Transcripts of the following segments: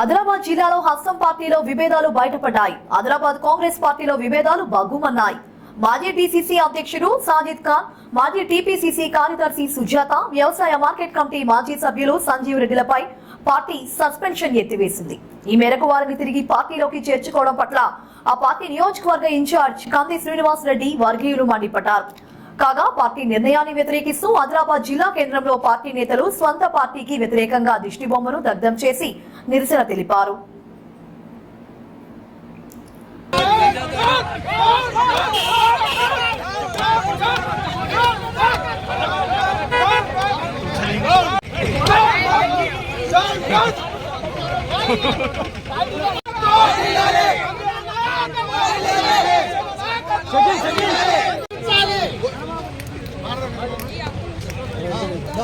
ఆదిలాబాద్ జిల్లాలో హస్తం పార్టీలో విభేదాలు బయటపడ్డాయి. ఆదిలాబాద్ కాంగ్రెస్ పార్టీలో విభేదాలు బగ్గుమన్నాయి మాజీ డిసిసి అధ్యక్షుడు సాజిద్ ఖాన్ మాజీ టీపీసీసీ కార్యదర్శి సుజాత వ్యవసాయ మార్కెట్ కమిటీ మాజీ సభ్యులు సంజీవ్ రెడ్డిలపై పార్టీ సస్పెన్షన్ ఎత్తివేసింది. ఈ మేరకు వారిని తిరిగి పార్టీలోకి చేర్చుకోవడం పట్ల ఆ పార్టీ నియోజకవర్గ ఇన్ఛార్జ్ కంది శ్రీనివాస్ రెడ్డి వర్గీయులు మండిపడ్డారు. కాగా పార్టీ నిర్ణయాన్ని వ్యతిరేకిస్తూ ఆదిలాబాద్ జిల్లా కేంద్రంలో పార్టీ నేతలు స్వంత పార్టీకి వ్యతిరేకంగా దిష్టి బొమ్మను దగ్ధం చేసి నిరసన తెలిపారు.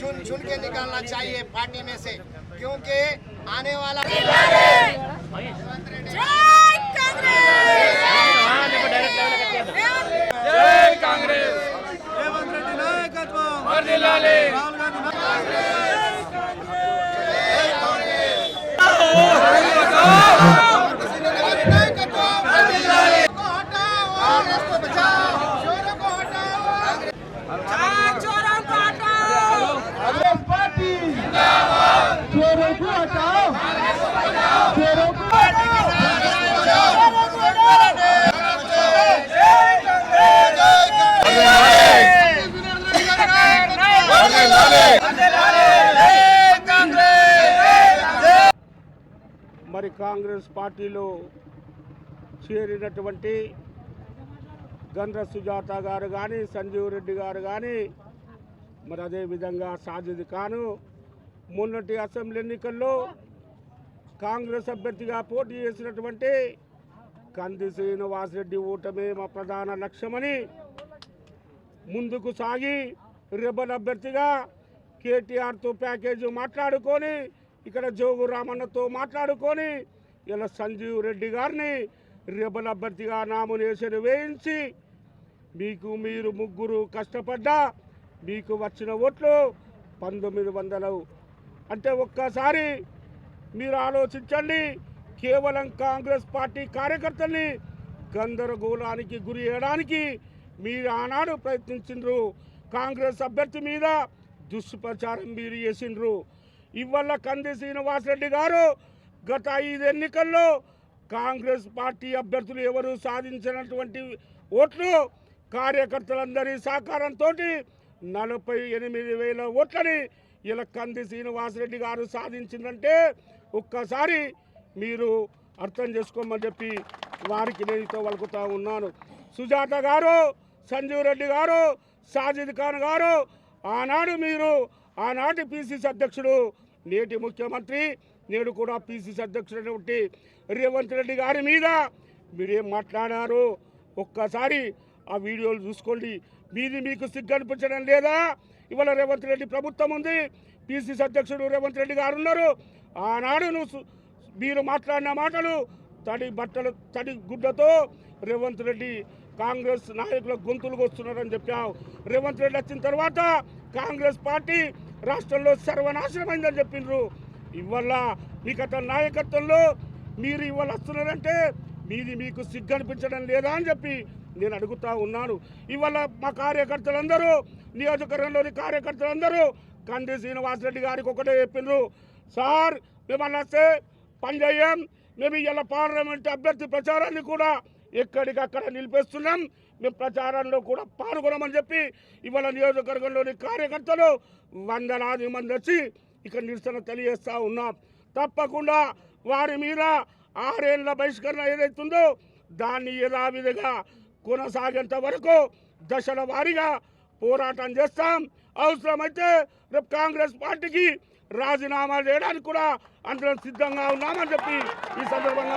चुन चुन के निकालना चाहिए पार्टी में से क्योंकि आने वाला कांग्रेस! కాంగ్రెస్ పార్టీలో చేరినటువంటి గంధ్ర సుజాత గారు కానీ సంజీవ్ రెడ్డి గారు కానీ మరి అదేవిధంగా సాజిద్ ఖాను మొన్నటి అసెంబ్లీ ఎన్నికల్లో కాంగ్రెస్ అభ్యర్థిగా పోటీ చేసినటువంటి కంది శ్రీనివాసరెడ్డి ఓటమే మా ప్రధాన లక్ష్యమని ముందుకు సాగి రెబల్ అభ్యర్థిగా కేటీఆర్తో ప్యాకేజీ మాట్లాడుకొని ఇక్కడ జోగు రామన్నతో మాట్లాడుకొని ఇలా సంజీవ్ రెడ్డి గారిని రెబల్ అభ్యర్థిగా నామినేషన్ వేయించి మీకు మీరు ముగ్గురు కష్టపడ్డా మీకు వచ్చిన ఓట్లు పంతొమ్మిది వందలు. అంటే ఒక్కసారి మీరు ఆలోచించండి కేవలం కాంగ్రెస్ పార్టీ కార్యకర్తల్ని గందరగోళానికి గురి చేయడానికి మీరు ఆనాడు ప్రయత్నించిండ్రు. కాంగ్రెస్ అభ్యర్థి మీద దుష్ప్రచారం మీరు చేసిండ్రు. ఇవాళ కంది శ్రీనివాసరెడ్డి గారు గత ఐదు ఎన్నికల్లో కాంగ్రెస్ పార్టీ అభ్యర్థులు ఎవరు సాధించినటువంటి ఓట్లు కార్యకర్తలందరి సహకారంతో నలభై ఎనిమిది వేల ఓట్లని ఇలా కంది శ్రీనివాసరెడ్డి గారు సాధించిందంటే ఒక్కసారి మీరు అర్థం చేసుకోమని చెప్పి వారికి నేను వలుకుతా ఉన్నాను. సుజాత గారు సంజీవ్ రెడ్డి గారు సాజిద్ ఖాన్ గారు ఆనాడు మీరు ఆనాటి పిసిసి అధ్యక్షుడు నేటి ముఖ్యమంత్రి నేడు కూడా పిసిసి అధ్యక్షుడైనటువంటి రేవంత్ రెడ్డి గారి మీద మీరేం మాట్లాడారు? ఒక్కసారి ఆ వీడియోలు చూసుకోండి. మీది మీకు సిగ్గు అనిపించడం లేదా? ఇవాళ రేవంత్ రెడ్డి ప్రభుత్వం ఉంది పిసిసి అధ్యక్షుడు రేవంత్ రెడ్డి గారు ఉన్నారు. ఆనాడు నువ్వు మీరు మాట్లాడిన మాటలు తడి బట్టలు తడి గుడ్డతో రేవంత్ రెడ్డి కాంగ్రెస్ నాయకుల గొంతులకు వస్తున్నారని చెప్పావు. రేవంత్ రెడ్డి వచ్చిన తర్వాత కాంగ్రెస్ పార్టీ రాష్ట్రంలో సర్వనాశనమైందని చెప్పిండ్రు. ఇవాళ మీ గత నాయకత్వంలో మీరు ఇవాళ వస్తున్నారంటే మీది మీకు సిగ్గు అనిపించడం లేదా అని చెప్పి నేను అడుగుతా ఉన్నాను. ఇవాళ మా కార్యకర్తలందరూ నియోజకవర్గంలోని కార్యకర్తలందరూ కంది శ్రీనివాసరెడ్డి గారికి ఒకటే చెప్పిండ్రు. సార్ మిమ్మల్ని వస్తే పని చేయం. మేము ఇవాళ పార్లమెంట్ అభ్యర్థి ప్రచారాన్ని కూడా ఎక్కడికక్కడ నిలిపేస్తున్నాం. మేము ప్రచారంలో కూడా పాల్గొనమని చెప్పి ఇవాళ నియోజకవర్గంలోని కార్యకర్తలు వందలాది మంది వచ్చి ఇక్కడ నిరసన తెలియజేస్తూ ఉన్నాం. తప్పకుండా వారి మీద ఆరేళ్ళ బహిష్కరణ ఏదైతుందో దాన్ని యథావిధిగా కొనసాగేంత వరకు దశల వారీగా పోరాటం చేస్తాం. అవసరమైతే రేపు కాంగ్రెస్ పార్టీకి రాజీనామా చేయడానికి కూడా అందరం సిద్ధంగా ఉన్నామని చెప్పి ఈ సందర్భంగా